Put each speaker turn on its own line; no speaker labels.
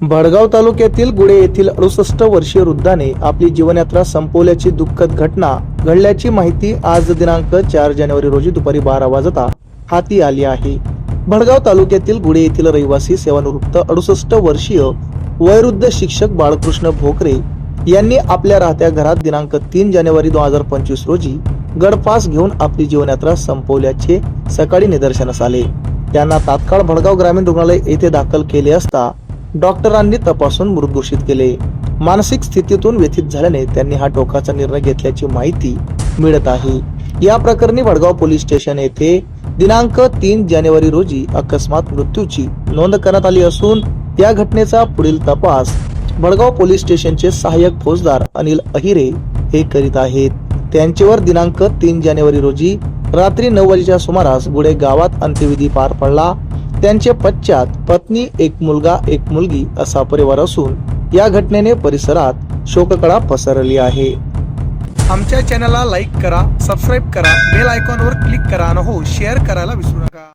भडगाव तालुक्यातील गुडे येथील अडुसष्ट वर्षीय वृद्धाने आपली जीवनयात्रा संपवल्याची दुःखद घटना घडल्याची माहिती आज दिनांक चार जानेवारी रोजी दुपारी बारा वाजता हाती आली आहे. भडगाव तालुक्यातील गुडे येथील रहिवासी सेवानिवृत्त अडुसष्ट वर्षीय वयोवृद्ध शिक्षक बाळकृष्ण भोकरे यांनी आपल्या राहत्या घरात दिनांक तीन जानेवारी दोन हजार पंचवीस रोजी गडपास घेऊन आपली जीवनयात्रा संपवल्याचे सकाळी निदर्शनास आले. त्यांना तात्काळ भडगाव ग्रामीण रुग्णालय येथे दाखल केले असता डॉक्टरांनी तपासून मृत घोषित केले. मानसिक स्थितीतून व्यथित झाल्याने त्यांनी हा टोकाचा निर्णय घेतल्याची माहिती मिळत आहे. या प्रकरणी वडगाव पोलीस स्टेशन येथे दिनांक तीन जानेवारी रोजी अकस्मात मृत्यूची नोंद करण्यात आली असून या घटनेचा पुढील तपास भडगाव पोलीस स्टेशनचे सहाय्यक फौजदार अनिल अहिरे हे करीत आहेत. त्यांच्यावर दिनांक तीन जानेवारी रोजी रात्री नऊ वाजेच्या सुमारास गुडे गावात अंत्यविधी पार पडला. त्यांचे पश्चात पत्नी एक मुलगा एक मुलगी असा परिवार असून या घटनेने परिसरात शोककळा पसरली आहे. आमच्या चॅनलला लाईक करा सबस्क्राईब करा बेल आयकॉनवर क्लिक करा आणि हो शेअर करायला विसरू नका.